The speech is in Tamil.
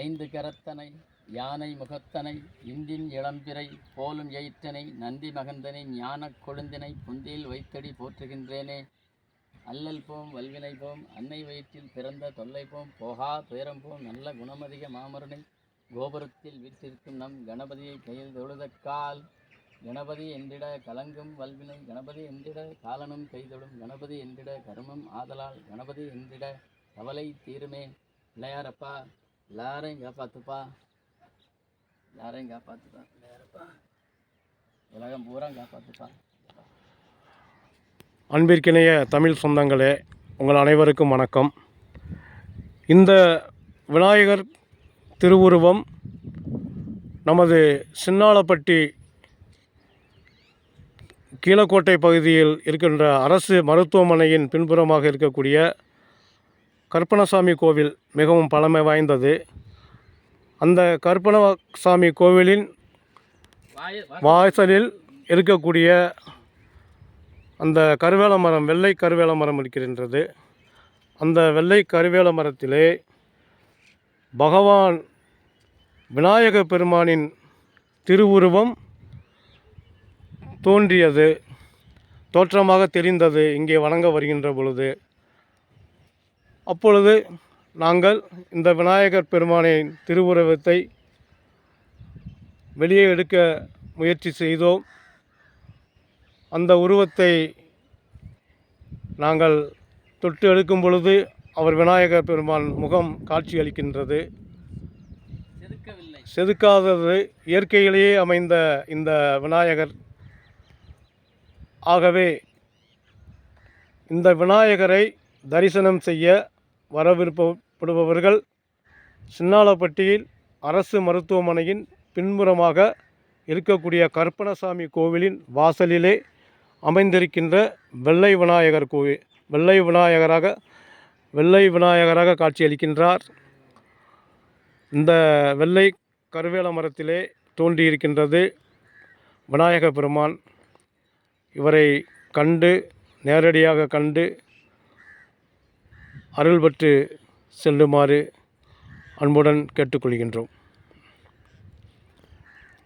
ஐந்து கரத்தனை யானை முகத்தனை இந்தின் இளம்பிறை போலும் எயிற்றனை நந்தி மகந்தனை ஞானக் கொழுந்தினை புந்தியில் வைத்தடி போற்றுகின்றேனே. அல்லல் போம் வல்வினை போம் அன்னை வயிற்றில் பிறந்த தொல்லை போம் போகா துயரம் போம் நல்ல குணமதிக மாமருனை கோபுரத்தில் வீற்றிருக்கும் நம் கணபதியை கையில் தொழுதக்கால் கணபதி என்றிட கலங்கும் வல்வினை கணபதி என்றிட காலனும் கைதொடும் கணபதி என்றிட கருமம் ஆதலால் கணபதி என்றிட கவலை தீருமே. பிள்ளையாரப்பா எல்லாரையும் காப்பாத்துப்பா எல்லாரையும் காப்பாத்துப்பா பிள்ளையாரப்பா உலகம் பூரா காப்பாத்துப்பா அன்பிற்கிணைய தமிழ் சொந்தங்களே உங்கள் அனைவருக்கும் வணக்கம். இந்த விநாயகர் திருவுருவம் நமது சின்னாளப்பட்டி கீழக்கோட்டை பகுதியில் இருக்கின்ற அரசு மருத்துவமனையின் பின்புறமாக இருக்கக்கூடிய கற்பனசாமி கோவில் மிகவும் பழமை வாய்ந்தது. அந்த கற்பனசாமி கோவிலின் வாசலில் இருக்கக்கூடிய அந்த கருவேல மரம் வெள்ளை கருவேல மரம் இருக்கின்றது அந்த வெள்ளை கருவேல மரத்திலே பகவான் விநாயக பெருமானின் திருவுருவம் தோன்றியது. தோற்றமாக தெரிந்தது. இங்கே வணங்க வருகின்ற பொழுது அப்பொழுது நாங்கள் இந்த விநாயகர் பெருமானின் திருவுருவத்தை வெளியே எடுக்க முயற்சி செய்தோம். அந்த உருவத்தை நாங்கள் தொட்டு எடுக்கும் பொழுது அவர் விநாயகர் பெருமான் முகம் காட்சி அளிக்கின்றது. செதுக்காதது இயற்கையிலேயே அமைந்த இந்த விநாயகர். ஆகவே இந்த விநாயகரை தரிசனம் செய்ய வரவிருப்பப்படுபவர்கள் சின்னாளப்பட்டியில் அரசு மருத்துவமனையின் பின்புறமாக இருக்கக்கூடிய கற்பனசாமி கோவிலின் வாசலிலே அமைந்திருக்கின்ற வெள்ளை விநாயகர் கோவில் வெள்ளை விநாயகராக வெள்ளை விநாயகராக காட்சியளிக்கின்றார். இந்த வெள்ளை கருவேல மரத்திலே தோன்றியிருக்கின்றது விநாயக பெருமான். இவரை கண்டு நேரடியாக கண்டு அருள் பெற்று செல்லுமாறு அன்புடன் கேட்டுக்கொள்கின்றோம்.